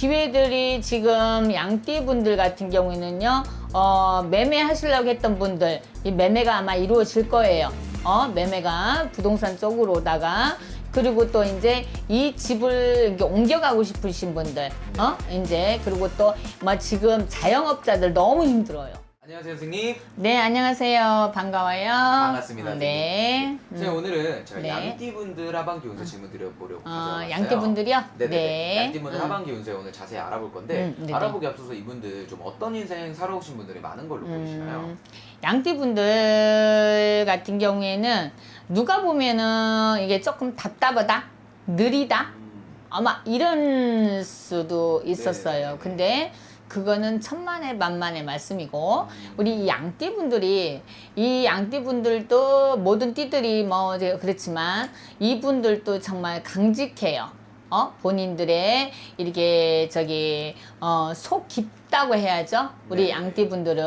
기회들이 지금 양띠 분들 같은 경우에는요, 어, 매매 하시려고 했던 분들, 이 매매가 아마 이루어질 거예요. 어, 매매가 부동산 쪽으로다가 그리고 또 이제 이 집을 옮겨가고 싶으신 분들, 어, 이제 그리고 또뭐 지금 자영업자들 너무 힘들어요. 안녕하세요, 선생님. 네, 안녕하세요. 반가워요. 반갑습니다. 네. 선생님 오늘은 제가 네. 양띠분들 하반기 운세 질문 드려보려고 어, 가져왔어요. 양띠분들이요? 네네. 네. 양띠분들 음. 하반기 운세 오늘 자세히 알아볼 건데 음, 네네. 알아보기 앞서서 이분들 좀 어떤 인생 살아오신 분들이 많은 걸로 보이시나요? 음, 양띠분들 같은 경우에는 누가 보면은 이게 조금 답답하다, 느리다, 음, 아마 이런 수도 있었어요. 네네네. 근데 그거는 천만의 만만의 말씀이고 음. 우리 이 양띠 분들이 이 양띠 분들도 모든 띠들이 뭐 그렇지만 이분들도 정말 강직해요. 어 본인들의 이렇게 저기 어 속 깊다고 해야죠. 우리 네. 양띠 분들은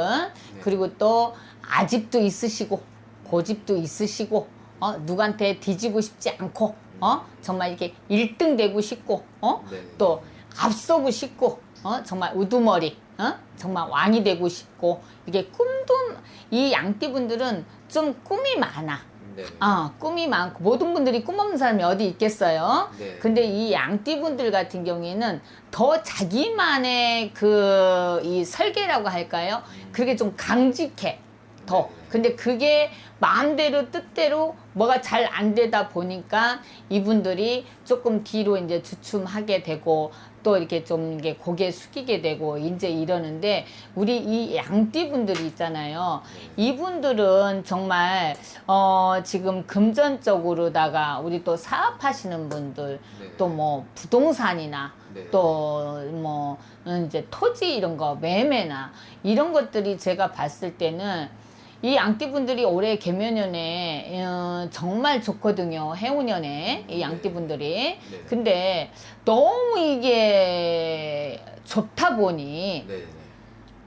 네. 그리고 또 아집도 있으시고 고집도 있으시고 어 누구한테 뒤지고 싶지 않고 어 정말 이렇게 1등 되고 싶고 어 네. 또 앞서고 싶고 어? 정말 우두머리 어? 정말 왕이 되고 싶고 이게 꿈도 이 양띠분들은 좀 꿈이 많아. 네. 어 꿈이 많고 모든 분들이 꿈 없는 사람이 어디 있겠어요? 네. 근데 이 양띠분들 같은 경우에는 더 자기만의 그 이 설계라고 할까요? 그게 좀 강직해 더. 네. 근데 그게 마음대로 뜻대로 뭐가 잘 안 되다 보니까 이분들이 조금 뒤로 이제 주춤하게 되고 또 이렇게 좀 이게 고개 숙이게 되고 이제 이러는데 우리 이 양띠 분들이 있잖아요. 이분들은 정말 어 지금 금전적으로다가 우리 또 사업하시는 분들 네. 또뭐 부동산이나 네. 또뭐 이제 토지 이런 거 매매나 이런 것들이 제가 봤을 때는 이 양띠분들이 올해 개면연에 어, 정말 좋거든요 해운년에 이 양띠분들이 네. 근데 너무 이게 좋다 보니 네. 네.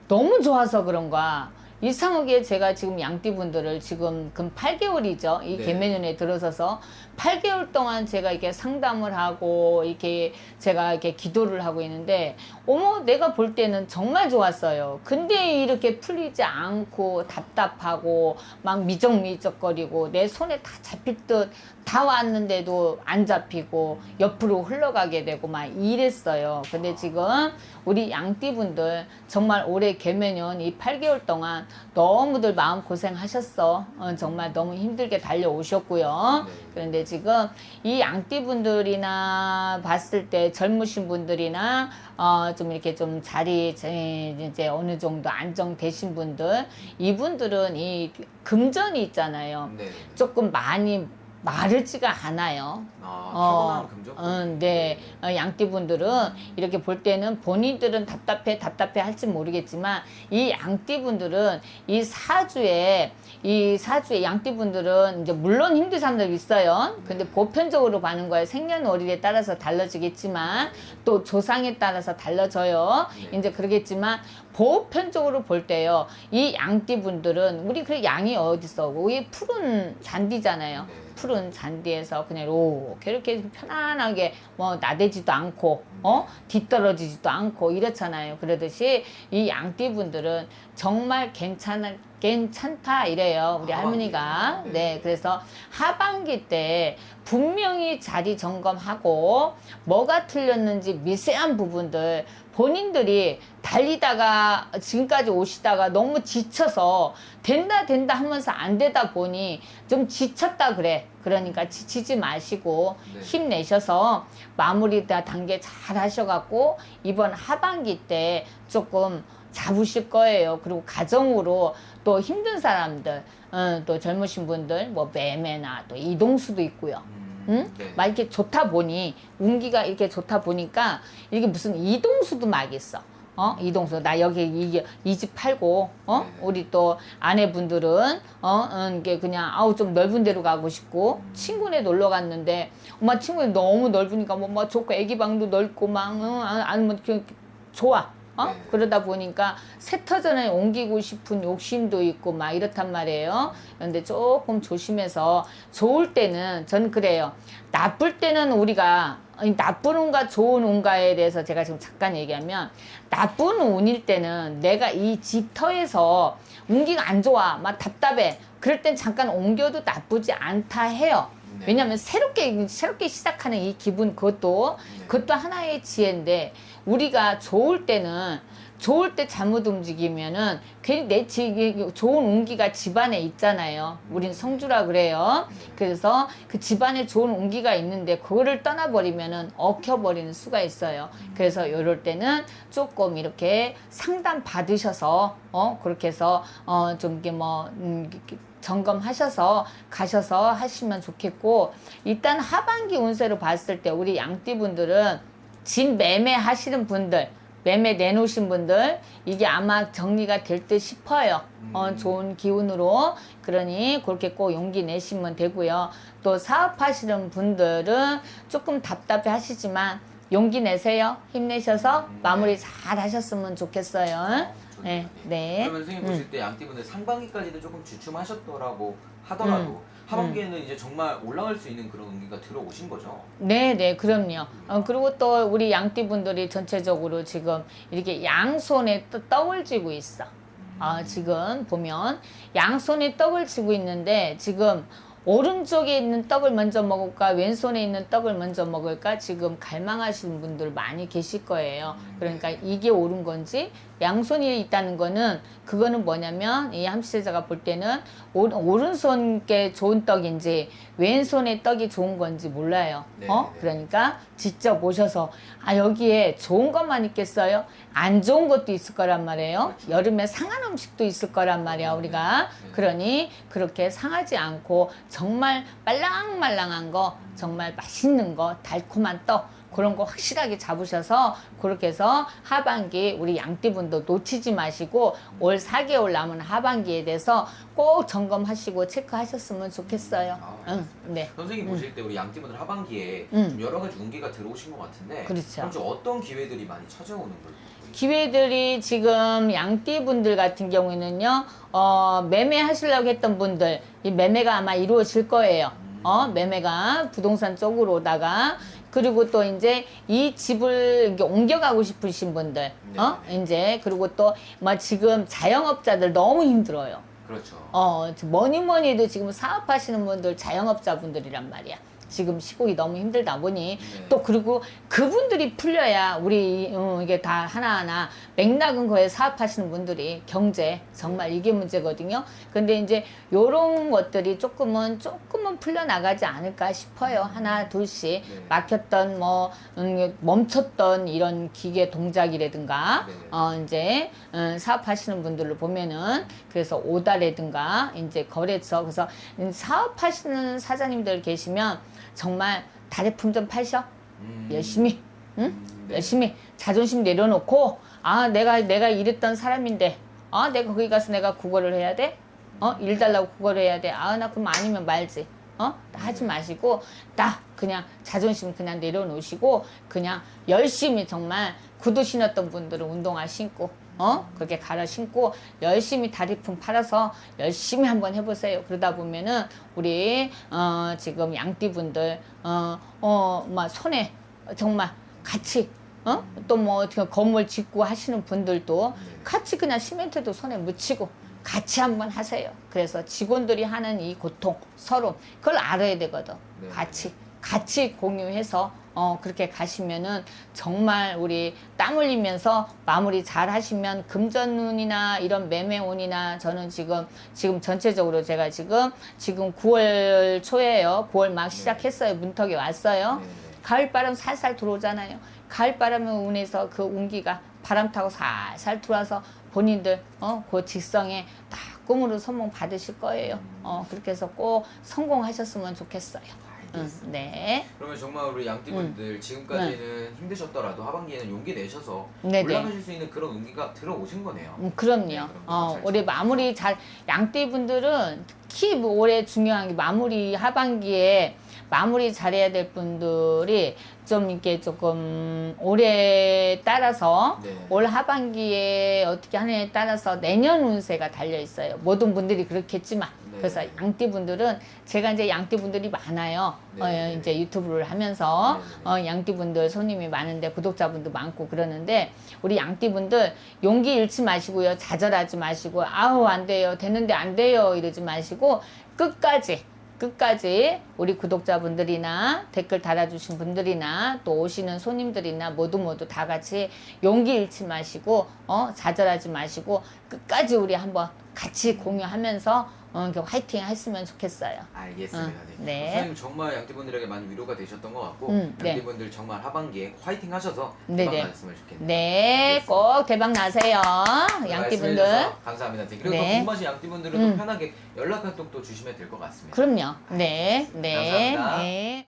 너무 좋아서 그런가 이상하게 제가 지금 양띠분들을 지금 금 8개월이죠. 이 네. 개면연에 들어서서 8개월 동안 제가 이렇게 상담을 하고 이렇게 제가 이렇게 기도를 하고 있는데 어머 내가 볼 때는 정말 좋았어요. 근데 이렇게 풀리지 않고 답답하고 막 미적미적거리고 내 손에 다 잡힐 듯 다 왔는데도 안 잡히고 옆으로 흘러가게 되고 막 이랬어요. 근데 지금 우리 양띠분들 정말 올해 개면연 이 8개월 동안 너무들 마음 고생하셨어. 어, 정말 너무 힘들게 달려오셨고요. 네. 그런데 지금 이 양띠분들이나 봤을 때 젊으신 분들이나 어, 좀 이렇게 좀 자리 제- 이제 어느 정도 안정되신 분들 이분들은 이 금전이 있잖아요. 네. 조금 많이 마르지가 않아요. 아, 어, 타고난 금전. 음, 네. 어, 양띠분들은 이렇게 볼 때는 본인들은 답답해, 답답해 할지 모르겠지만, 이 양띠분들은 이 사주에, 이 사주에 양띠분들은 이제 물론 힘든 사람들 있어요. 근데 보편적으로 봐는 거예요. 생년월일에 따라서 달라지겠지만, 또 조상에 따라서 달라져요. 네. 이제 그러겠지만, 보편적으로 볼 때요. 이 양띠분들은, 우리 그 양이 어딨어? 우리 푸른 잔디잖아요. 네. 푸른 잔디에서 그냥 이렇게 이렇게 편안하게 뭐 나대지도 않고 어 뒤떨어지지도 않고 이렇잖아요. 그러듯이 이 양띠분들은 정말 괜찮을 괜찮다 이래요. 우리 할머니가? 네. 네 그래서 하반기 때 분명히 자리 점검하고 뭐가 틀렸는지 미세한 부분들 본인들이 달리다가 지금까지 오시다가 너무 지쳐서 된다 된다 하면서 안 되다 보니 좀 지쳤다 그래. 그러니까 지치지 마시고 네. 힘내셔서 마무리 다 단계 잘 하셔갖고 이번 하반기 때 조금 잡으실 거예요. 그리고 가정으로 또 힘든 사람들, 어, 또 젊으신 분들, 뭐 매매나 또 이동수도 있고요. 음, 응? 네. 막 이렇게 좋다 보니 운기가 이렇게 좋다 보니까 이게 무슨 이동수도 막 있어. 어 이동수 나 여기 이게 이 집 팔고 어 네. 우리 또 아내분들은 어 음, 이게 그냥 아우 좀 넓은 데로 가고 싶고 친구네 놀러 갔는데 엄마 친구네 너무 넓으니까 뭐뭐 좋고 애기 방도 넓고 막 응, 아, 아니 뭐 그, 좋아 어? 네. 그러다 보니까 세터전에 옮기고 싶은 욕심도 있고 막 이렇단 말이에요. 그런데 조금 조심해서 좋을 때는 전 그래요. 나쁠 때는 우리가 이 나쁜 운과 좋은 운과에 대해서 제가 지금 잠깐 얘기하면 나쁜 운일 때는 내가 이 집터에서 운기가 안 좋아 막 답답해 그럴 땐 잠깐 옮겨도 나쁘지 않다 해요 네. 왜냐하면 새롭게 새롭게 시작하는 이 기분 그것도 네. 그것도 하나의 지혜인데 우리가 좋을 때는 좋을 때 잘못 움직이면은 괜히 내 집, 좋은 운기가 집안에 있잖아요. 우린 성주라 그래요. 그래서 그 집안에 좋은 운기가 있는데 그거를 떠나버리면은 엉켜버리는 수가 있어요. 그래서 이럴 때는 조금 이렇게 상담 받으셔서 어 그렇게 해서 어좀 이게 뭐 음, 점검하셔서 가셔서 하시면 좋겠고 일단 하반기 운세로 봤을 때 우리 양띠 분들은 진 매매 하시는 분들 매매 내놓으신 분들 이게 아마 정리가 될 듯 싶어요. 어, 음. 좋은 기운으로 그러니 그렇게 꼭 용기 내시면 되고요. 또 사업하시는 분들은 조금 답답해 하시지만 용기 내세요. 힘내셔서 음, 마무리 네. 잘 하셨으면 좋겠어요. 어, 좋네요. 네, 네. 그러면 선생님 보실 때 양띠분들 상반기까지는 조금 주춤하셨더라고 하더라도 음. 하반기에는 이제 정말 올라갈 수 있는 그런 운기가 들어오신 거죠. 네, 네, 그럼요. 어, 그리고 또 우리 양띠 분들이 전체적으로 지금 이렇게 양손에 또 떡을 쥐고 있어. 아, 지금 보면 양손에 떡을 쥐고 있는데 지금 오른쪽에 있는 떡을 먼저 먹을까 왼손에 있는 떡을 먼저 먹을까 지금 갈망하시는 분들 많이 계실 거예요. 그러니까 이게 옳은 건지 양손이 있다는 거는 그거는 뭐냐면 이 함시제자가 볼 때는 오, 오른손께 좋은 떡인지 왼손의 떡이 좋은 건지 몰라요. 네, 어? 네. 그러니까 직접 오셔서 아 여기에 좋은 것만 있겠어요? 안 좋은 것도 있을 거란 말이에요. 그렇죠. 여름에 상한 음식도 있을 거란 말이야 우리가. 네. 그러니 그렇게 상하지 않고 정말 말랑말랑한 거, 정말 맛있는 거, 달콤한 떡 그런 거 확실하게 잡으셔서 그렇게 해서 하반기 우리 양띠분도 놓치지 마시고 올 4개월 남은 하반기에 대해서 꼭 점검하시고 체크하셨으면 좋겠어요. 아, 응. 네. 선생님 보실 때 우리 양띠분들 하반기에 음. 좀 여러 가지 운기가 들어오신 것 같은데 그렇죠. 그럼 좀 어떤 기회들이 많이 찾아오는 걸까요? 기회들이 지금 양띠 분들 같은 경우에는요, 어, 매매하시려고 했던 분들, 이 매매가 아마 이루어질 거예요. 어, 매매가 부동산 쪽으로다가, 그리고 또 이제 이 집을 이렇게 옮겨가고 싶으신 분들, 어, 네. 이제, 그리고 또, 뭐 지금 자영업자들 너무 힘들어요. 그렇죠. 어, 뭐니 뭐니 해도 지금 사업하시는 분들 자영업자분들이란 말이야. 지금 시국이 너무 힘들다 보니 네. 또 그리고 그분들이 풀려야 우리 어, 이게 다 하나하나 맥락은 거에 사업하시는 분들이 경제 정말 이게 문제거든요. 근데 이제 요런 것들이 조금은 조금은 풀려 나가지 않을까 싶어요. 하나 둘씩 네. 막혔던 뭐 음, 멈췄던 이런 기계 동작이라든가 네. 어 이제 음, 사업하시는 분들을 보면은 그래서 오다라든가 이제 거래처 그래서 사업하시는 사장님들 계시면 정말 다리품 좀 파셔 음. 열심히 응 음, 네. 열심히 자존심 내려놓고 아 내가 내가 이랬던 사람인데 아 내가 거기 가서 내가 국어를 해야 돼? 어? 일 달라고 국어를 해야 돼? 아 나 그럼 아니면 말지 어? 하지 마시고 딱 그냥 자존심 그냥 내려놓으시고 그냥 열심히 정말 구두 신었던 분들은 운동화 신고 어? 그렇게 갈아 신고 열심히 다리품 팔아서 열심히 한번 해보세요. 그러다 보면은 우리 어 지금 양띠분들 어어막 손에 정말 같이 어? 또 뭐 건물 짓고 하시는 분들도 네. 같이 그냥 시멘트도 손에 묻히고 같이 한번 하세요. 그래서 직원들이 하는 이 고통, 서로 그걸 알아야 되거든. 네. 같이 같이 공유해서 어 그렇게 가시면은 정말 우리 땀 흘리면서 마무리 잘 하시면 금전운이나 이런 매매운이나 저는 지금 지금 전체적으로 제가 지금 지금 9월 초에요. 9월 막 시작했어요. 문턱에 왔어요. 네. 가을바람 살살 들어오잖아요. 가을바람의 운에서 그 운기가 바람 타고 살살 들어와서 본인들 어, 그 직성에 다 꿈으로 선몽 받으실 거예요. 어, 그렇게 해서 꼭 성공하셨으면 좋겠어요. 응. 네. 그러면 정말 우리 양띠분들 지금까지는 힘드셨더라도 하반기에는 용기 내셔서 네, 네. 올라가실 수 있는 그런 운기가 들어오신 거네요. 음, 그럼요. 네, 그럼 어, 잘 올해 마무리 잘, 양띠 분들은 특히 뭐 올해 중요한 게 마무리 하반기에 마무리 잘해야 될 분들이 좀 이렇게 조금 올해 따라서 네. 올 하반기에 어떻게 하느냐에 따라서 내년 운세가 달려 있어요. 모든 분들이 그렇겠지만 네. 그래서 양띠 분들은 제가 이제 양띠 분들이 많아요. 네. 어, 이제 유튜브를 하면서 네. 어, 양띠 분들 손님이 많은데 구독자분도 많고 그러는데 우리 양띠 분들 용기 잃지 마시고요. 좌절하지 마시고 아우 안 돼요. 되는데 안 돼요. 이러지 마시고 끝까지 끝까지 우리 구독자분들이나 댓글 달아주신 분들이나 또 오시는 손님들이나 모두 모두 다 같이 용기 잃지 마시고 어 좌절하지 마시고 끝까지 우리 한번 같이 공유하면서 어, 화이팅 했으면 좋겠어요. 알겠습니다. 응, 네. 네. 선생님 정말 양띠분들에게 많이 위로가 되셨던 것 같고 음, 네. 양띠분들 정말 하반기에 화이팅 하셔서 네, 대박 네. 나셨으면 좋겠네요. 네, 알겠습니다. 꼭 대박 나세요. 양띠분들. 감사합니다. 그리고 네. 더 궁금하신 양띠분들은 음. 또 편하게 연락 활동 또 주시면 될 것 같습니다. 그럼요. 네, 네. 네.